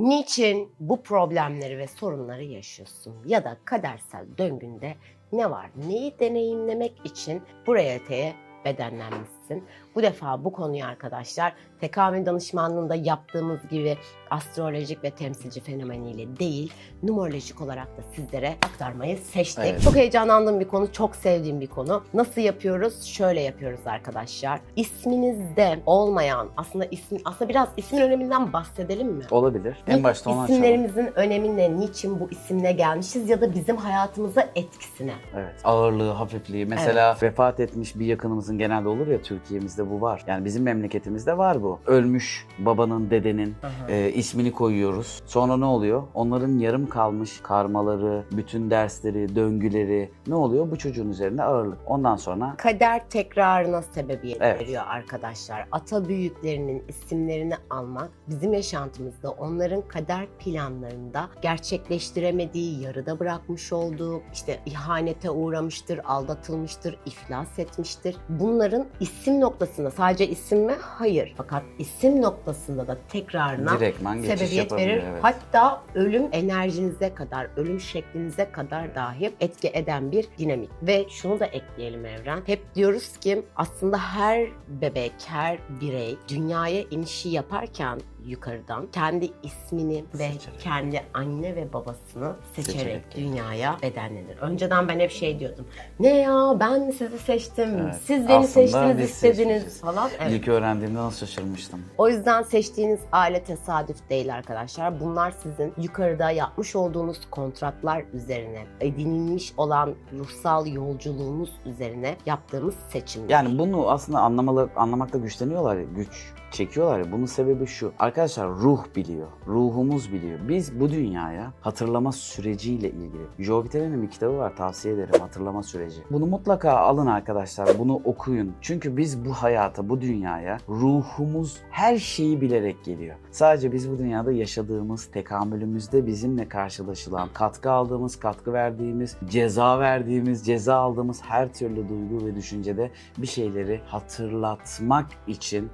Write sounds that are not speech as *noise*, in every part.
Niçin bu problemleri ve sorunları yaşıyorsun? Ya da kadersel döngünde ne var? Neyi deneyimlemek için buraya öteye bedenlenmişsin? Bu defa bu konuyu arkadaşlar tekamül danışmanlığında yaptığımız gibi astrolojik ve temsilci fenomeniyle değil, numerolojik olarak da sizlere aktarmayı seçtik. Evet. Çok heyecanlandığım bir konu, çok sevdiğim bir konu. Nasıl yapıyoruz? Şöyle yapıyoruz arkadaşlar. İsminizde olmayan, aslında ismi, aslında biraz ismin öneminden bahsedelim mi? Olabilir. En başta onu açalım. İsimlerimizin önemi ne? Niçin bu isimle gelmişiz ya da bizim hayatımıza etkisine? Evet. Ağırlığı, hafifliği. Mesela vefat etmiş bir yakınımızın genelde olur ya Türkiye'mizde bu var. Yani bizim memleketimizde var bu. Ölmüş babanın, dedenin e, ismini koyuyoruz. Sonra ne oluyor? Onların yarım kalmış karmaları, bütün dersleri, döngüleri ne oluyor? Bu çocuğun üzerinde ağırlık. Ondan sonra Kader tekrarına sebebiyet Evet. veriyor arkadaşlar. Ata büyüklerinin isimlerini almak bizim yaşantımızda onların kader planlarında gerçekleştiremediği, yarıda bırakmış olduğu, işte ihanete uğramıştır, aldatılmıştır, iflas etmiştir. Bunların isim noktasında sadece isim mi? Hayır. Fakat isim noktasında da tekrarına direktman geçiş sebebiyet yapabiliyor. verir. Evet. Hatta ölüm enerjinize kadar, ölüm şeklinize kadar dahi etki eden bir dinamik. Ve şunu da ekleyelim Evren. Hep diyoruz ki aslında her bebek, her birey dünyaya inişi yaparken yukarıdan kendi ismini ve Seçerek. kendi anne ve babasını seçerek, Seçerek. dünyaya bedenlenir. Önceden ben hep şey diyordum. Ne ya ben sizi seçtim? Evet. Siz beni Aslında seçtiniz, biz istediniz seçmişiz. falan. Evet. İlk öğrendiğimde nasıl şaşırmıştım. O yüzden seçtiğiniz aile tesadüf değil arkadaşlar. Bunlar sizin yukarıda yapmış olduğunuz kontratlar üzerine, edinilmiş olan ruhsal yolculuğunuz üzerine yaptığımız seçimler. Yani bunu aslında anlamalı, anlamakta güçleniyorlar ya, güç çekiyorlar ya. Bunun sebebi şu. Arkadaşlar ruh biliyor. Ruhumuz biliyor. Biz bu dünyaya hatırlama süreciyle ilgili. Joe Vitalin'in bir kitabı var. Tavsiye ederim. Hatırlama süreci. Bunu mutlaka alın arkadaşlar. Bunu okuyun. Çünkü biz bu hayata, bu dünyaya ruhumuz her şeyi bilerek geliyor. Sadece biz bu dünyada yaşadığımız, tekamülümüzde bizimle karşılaşılan, katkı aldığımız, katkı verdiğimiz, ceza verdiğimiz, ceza aldığımız her türlü duygu ve düşüncede bir şeyleri hatırlatmak için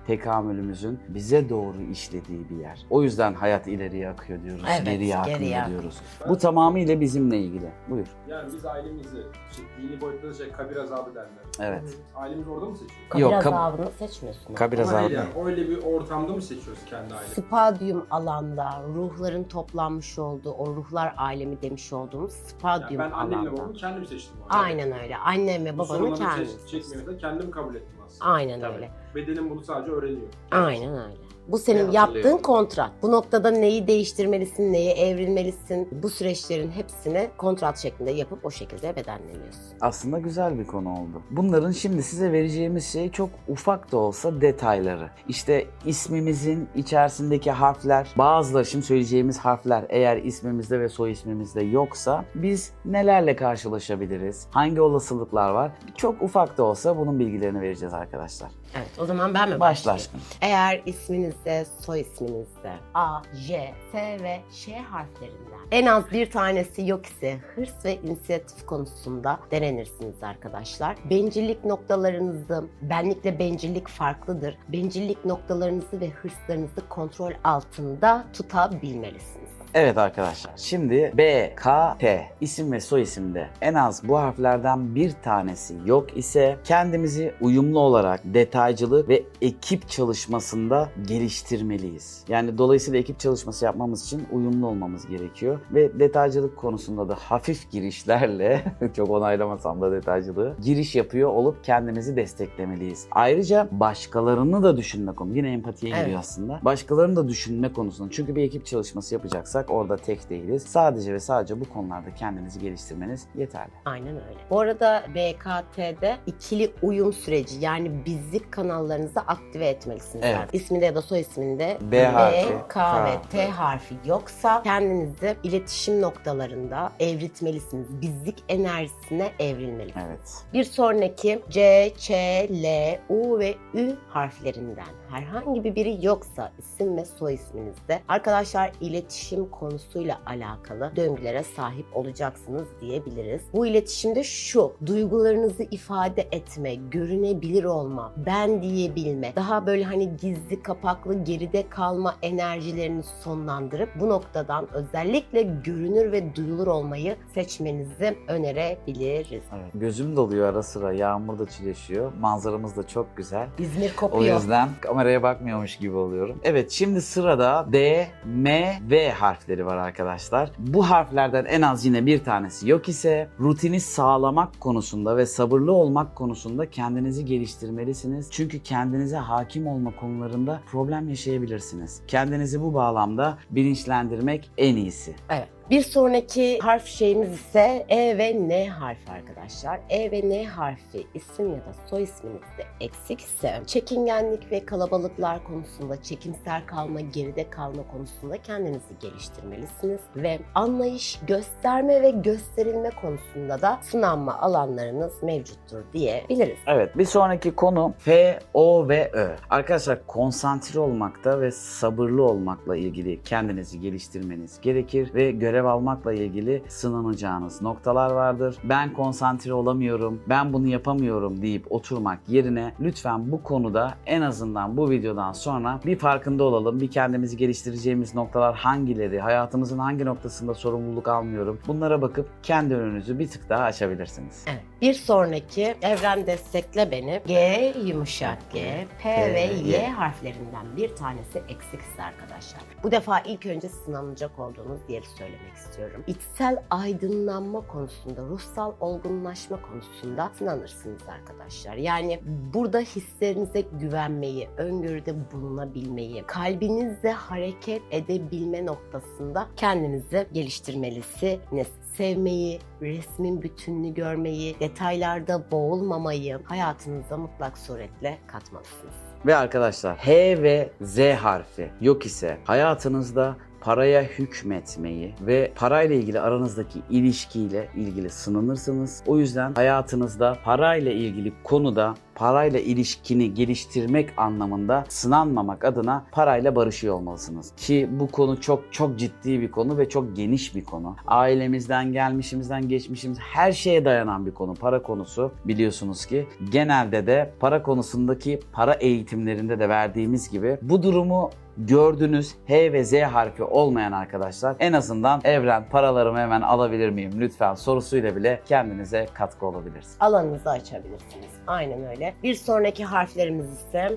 tekamülümüzün bize doğru işlediği bir yer. O yüzden hayat ileriye akıyor diyoruz, Evet, geriye akmıyor geriye akıyor. diyoruz. Bu tamamıyla bizimle ilgili. Buyur. Yani biz ailemizi, işte dini boyutta da şey kabir azabı derler. Evet. Ailemizi orada mı seçiyoruz? Kabir Yok, kab- azabını seçmiyorsun. Kabir Ama azabı. yani öyle bir ortamda mı seçiyoruz kendi ailemizi? Spadyum alanda ruhların toplanmış olduğu, o ruhlar alemi demiş olduğumuz Yani spadyum ben annemle alanda. babamı kendim seçtim. Aynen öyle. Annem ve sorunları kendisi. çek- çekmiyor da kendim kabul ettim aslında. Aynen Tabii. öyle. Bedenim bunu sadece öğreniyor. Aynen öyle. Bu senin yaptığın kontrat. Bu noktada neyi değiştirmelisin, neyi evrilmelisin. Bu süreçlerin hepsini kontrat şeklinde yapıp o şekilde bedenleniyorsun. Aslında güzel bir konu oldu. Bunların şimdi size vereceğimiz şey çok ufak da olsa detayları. İşte ismimizin içerisindeki harfler, bazıları şimdi söyleyeceğimiz harfler eğer ismimizde ve soy ismimizde yoksa biz nelerle karşılaşabiliriz? Hangi olasılıklar var? Çok ufak da olsa bunun bilgilerini vereceğiz arkadaşlar. Evet o zaman ben mi Başla başlayayım? aşkım. Eğer isminizde, soy isminizde A, J, S ve Ş harflerinden en az bir tanesi yok ise hırs ve inisiyatif konusunda denenirsiniz arkadaşlar. Bencillik noktalarınızı, benlikle bencillik farklıdır. Bencillik noktalarınızı ve hırslarınızı kontrol altında tutabilmelisiniz. Evet arkadaşlar. Şimdi B, K, T isim ve soy isimde en az bu harflerden bir tanesi yok ise kendimizi uyumlu olarak detaycılık ve ekip çalışmasında geliştirmeliyiz. Yani dolayısıyla ekip çalışması yapmamız için uyumlu olmamız gerekiyor ve detaycılık konusunda da hafif girişlerle *laughs* çok onaylamasam da detaycılığı giriş yapıyor olup kendimizi desteklemeliyiz. Ayrıca başkalarını da düşünme konu. Yine empatiye Evet. giriyor aslında. Başkalarını da düşünme konusunda. Çünkü bir ekip çalışması yapacaksak orada tek değiliz. Sadece ve sadece bu konularda kendinizi geliştirmeniz yeterli. Aynen öyle. Bu arada BKT'de ikili uyum süreci yani bizlik kanallarınızı aktive etmelisiniz. Evet. Yani İsminde ya da soy isminde B harfi, K K. ve T harfi yoksa kendinizi iletişim noktalarında evritmelisiniz. Bizlik enerjisine evrilmelisiniz. Evet. Bir sonraki C, Ç, L, U ve Ü harflerinden herhangi bir biri yoksa isim ve soy isminizde arkadaşlar iletişim konusuyla alakalı döngülere sahip olacaksınız diyebiliriz. Bu iletişimde şu duygularınızı ifade etme, görünebilir olma, ben diyebilme, daha böyle hani gizli kapaklı geride kalma enerjilerini sonlandırıp bu noktadan özellikle görünür ve duyulur olmayı seçmenizi önerebiliriz. Evet. Gözüm doluyor ara sıra. Yağmur da çileşiyor. Manzaramız da çok güzel. İzmir O kopuyor. yüzden kameraya bakmıyormuş gibi oluyorum. Evet şimdi sırada D, M, V harfleri var arkadaşlar. Bu harflerden en az yine bir tanesi yok ise rutini sağlamak konusunda ve sabırlı olmak konusunda kendinizi geliştirmelisiniz. Çünkü kendinize hakim olma konularında problem yaşayabilirsiniz. Kendinizi bu bağlamda bilinçlendirmek en iyisi. Evet. Bir sonraki harf şeyimiz ise E ve N harfi arkadaşlar. E ve N harfi isim ya da soy isminizde eksik ise çekingenlik ve kalabalıklar konusunda çekimser kalma, geride kalma konusunda kendinizi geliştirmelisiniz ve anlayış, gösterme ve gösterilme konusunda da sınanma alanlarınız mevcuttur diyebiliriz. Evet bir sonraki konu F, O ve Ö. Arkadaşlar konsantre olmakta ve sabırlı olmakla ilgili kendinizi geliştirmeniz gerekir ve görev almakla ilgili sınanacağınız noktalar vardır. Ben konsantre olamıyorum, ben bunu yapamıyorum deyip oturmak yerine lütfen bu konuda en azından bu videodan sonra bir farkında olalım. Bir kendimizi geliştireceğimiz noktalar hangileri, hayatımızın hangi noktasında sorumluluk almıyorum. Bunlara bakıp kendi önünüzü bir tık daha açabilirsiniz. Evet. Bir sonraki evren destekle beni. G yumuşak G, P ve Y. Y harflerinden bir tanesi eksikse arkadaşlar. Bu defa ilk önce sınanacak olduğunuz yeri söylemek istiyorum. İçsel aydınlanma konusunda, ruhsal olgunlaşma konusunda sınanırsınız arkadaşlar. Yani burada hislerinize güvenmeyi, öngörüde bulunabilmeyi, kalbinizle hareket edebilme noktasında kendinizi geliştirmelisiniz. Sevmeyi, resmin bütününü görmeyi, detaylarda boğulmamayı hayatınıza mutlak suretle katmalısınız. Ve arkadaşlar H ve Z harfi yok ise hayatınızda paraya hükmetmeyi ve parayla ilgili aranızdaki ilişkiyle ilgili sınanırsınız. O yüzden hayatınızda parayla ilgili konuda parayla ilişkini geliştirmek anlamında sınanmamak adına parayla barışıyor olmalısınız. Ki bu konu çok çok ciddi bir konu ve çok geniş bir konu. Ailemizden, gelmişimizden, geçmişimiz her şeye dayanan bir konu. Para konusu biliyorsunuz ki genelde de para konusundaki para eğitimlerinde de verdiğimiz gibi bu durumu gördüğünüz H ve Z harfi olmayan arkadaşlar en azından evren paralarımı hemen alabilir miyim lütfen sorusuyla bile kendinize katkı olabilirsiniz. alanınızı açabilirsiniz. Aynen öyle. Bir sonraki harflerimiz ise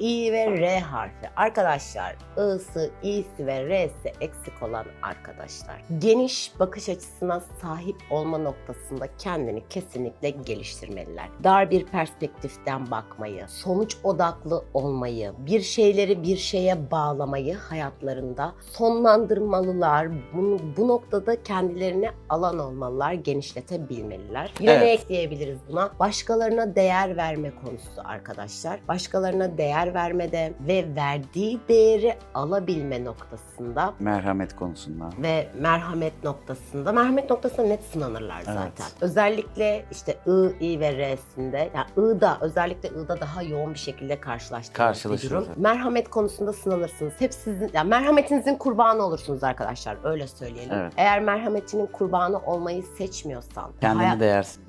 I, I ve R harfi. Arkadaşlar I'sı, İ'si ve R'si eksik olan arkadaşlar. Geniş bakış açısına sahip olma noktasında kendini kesinlikle geliştirmeliler. Dar bir perspektiften bakmayı, sonuç odaklı olmayı, bir şeyleri bir şeye bağlamayı hayatlarında sonlandırmalılar. Bunu, bu noktada kendilerine alan olmalılar, genişletebilmeliler. Yine Evet. ne ekleyebiliriz buna? Başkalarına değer verme konusu arkadaşlar. Başkalarına değer vermede ve verdiği değeri alabilme noktasında Merhamet konusunda. ve merhamet noktasında merhamet noktasında net sınanırlar zaten. Evet. Özellikle işte I, I ve R'sinde yani I'da özellikle I'da daha yoğun bir şekilde karşılaştığınız bir durum. Merhamet konusunda sınanırsınız. Hep sizin yani merhametinizin kurbanı olursunuz arkadaşlar. Öyle söyleyelim. Evet. Eğer merhametinin kurbanı olmayı seçmiyorsan Kendini hayat- değersiz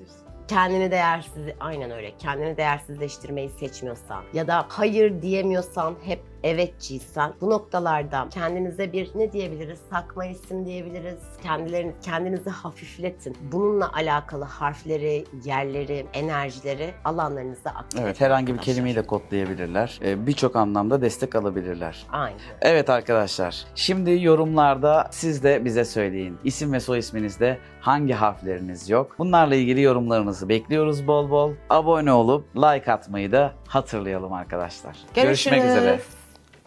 kendini değersiz aynen öyle kendini değersizleştirmeyi seçmiyorsan ya da hayır diyemiyorsan hep evetçiysen bu noktalarda kendinize bir ne diyebiliriz takma isim diyebiliriz kendilerini kendinizi hafifletin bununla alakalı harfleri yerleri enerjileri alanlarınıza aktarın Evet herhangi bir de kodlayabilirler. Ee, Birçok anlamda destek alabilirler. aynen Evet arkadaşlar, şimdi yorumlarda siz de bize söyleyin. İsim ve soy isminizde hangi harfleriniz yok? Bunlarla ilgili yorumlarınızı bekliyoruz bol bol. Abone olup like atmayı da hatırlayalım arkadaşlar. Görüşmek üzere.